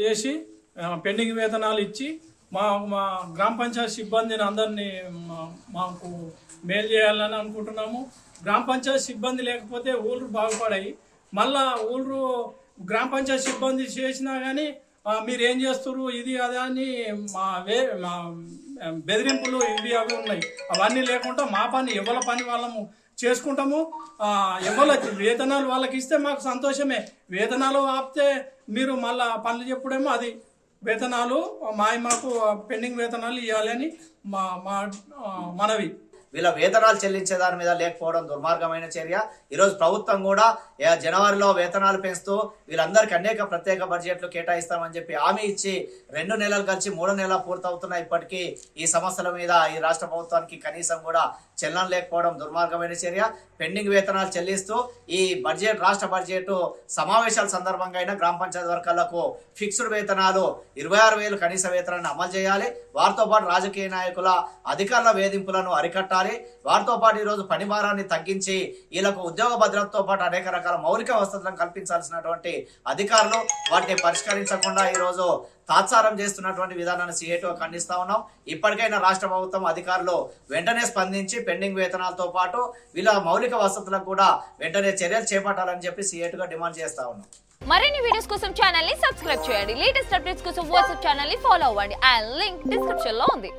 చేసి పెండింగ్ వేతనాలు ఇచ్చి మా మా గ్రామ పంచాయతీ సిబ్బందిని అందరినీ మాకు మేలు చేయాలని అనుకుంటున్నాము. గ్రామ పంచాయతీ సిబ్బంది లేకపోతే ఊళ్ళు బాగుపడాయి. మళ్ళా ఊళ్ళు గ్రామ పంచాయతీ సిబ్బంది చేసినా కానీ మీరు ఏం చేస్తారు ఇది అదే అని మా వే మా బెదిరింపులు ఇవి అవి ఉన్నాయి. అవన్నీ లేకుండా మా పని ఎవరి పని వాళ్ళము చేసుకుంటాము. ఆ, ఎవరికి వేతనాలు వాళ్ళకి ఇస్తే మాకు సంతోషమే. వేతనాలు ఆపితే మీరు మళ్ళా పనులు చెప్పుడేమో అది. వేతనాలు మా మాకు పెండింగ్ వేతనాలు ఇవ్వాలని మా మా మనవి. వీళ్ళ వేతనాలు చెల్లించే దాని మీద లేకపోవడం దుర్మార్గమైన చర్య. ఈరోజు ప్రభుత్వం కూడా జనవరిలో వేతనాలు పెంచుతూ వీళ్ళందరికీ అనేక ప్రత్యేక బడ్జెట్లు కేటాయిస్తామని చెప్పి హామీ ఇచ్చి రెండు నెలలు కలిసి మూడు నెలలు పూర్తవుతున్నాయి ఇప్పటికీ. ఈ సమస్యల మీద ఈ రాష్ట్ర ప్రభుత్వానికి కనీసం కూడా చెల్లం లేకపోవడం దుర్మార్గమైన చర్య. పెండింగ్ వేతనాలు చెల్లిస్తూ ఈ బడ్జెట్ రాష్ట్ర బడ్జెట్ సమావేశాల సందర్భంగా అయినా గ్రామ పంచాయతీ వర్గాలకు ఫిక్స్డ్ వేతనాలు ఇరవై ఆరు వేలు కనీస వేతనాన్ని అమలు చేయాలి. వారితో పాటు రాజకీయ నాయకుల అధికారుల వేధింపులను అరికట్టాలి. వారితో పాటు ఈరోజు పని భారాన్ని తగ్గించి వీళ్ళకు ఉద్యోగ భద్రతతో పాటు అనేక రకాల మౌలిక వసతులను కల్పించాల్సినటువంటి అధికారులు వాటిని పరిష్కరించకుండా ఈరోజు తాత్సారం చేస్తున్నటువంటి విధానాన్ని సీఏటో ఖండిస్తా ఉన్నాం. ఇప్పటికైనా రాష్ట్ర ప్రభుత్వం అధికారులు వెంటనే స్పందించి పెండింగ్ వేతనాలతో పాటు వీళ్ళ మౌలిక వసతులకు కూడా వెంటనే చర్యలు చేపట్టాలని చెప్పి సీఏటుగా డిమాండ్ చేస్తా ఉన్నాం. మరిన్ని వీడియోస్ కోసం ఛానల్ని సబ్స్క్రైబ్ చేయండి. లేటెస్ట్ అప్డేట్స్ కోసం వాట్సాప్ ఛానల్ని ఫాలో అవ్వండి. అండ్ లింక్ డిస్క్రిప్షన్లో ఉంది.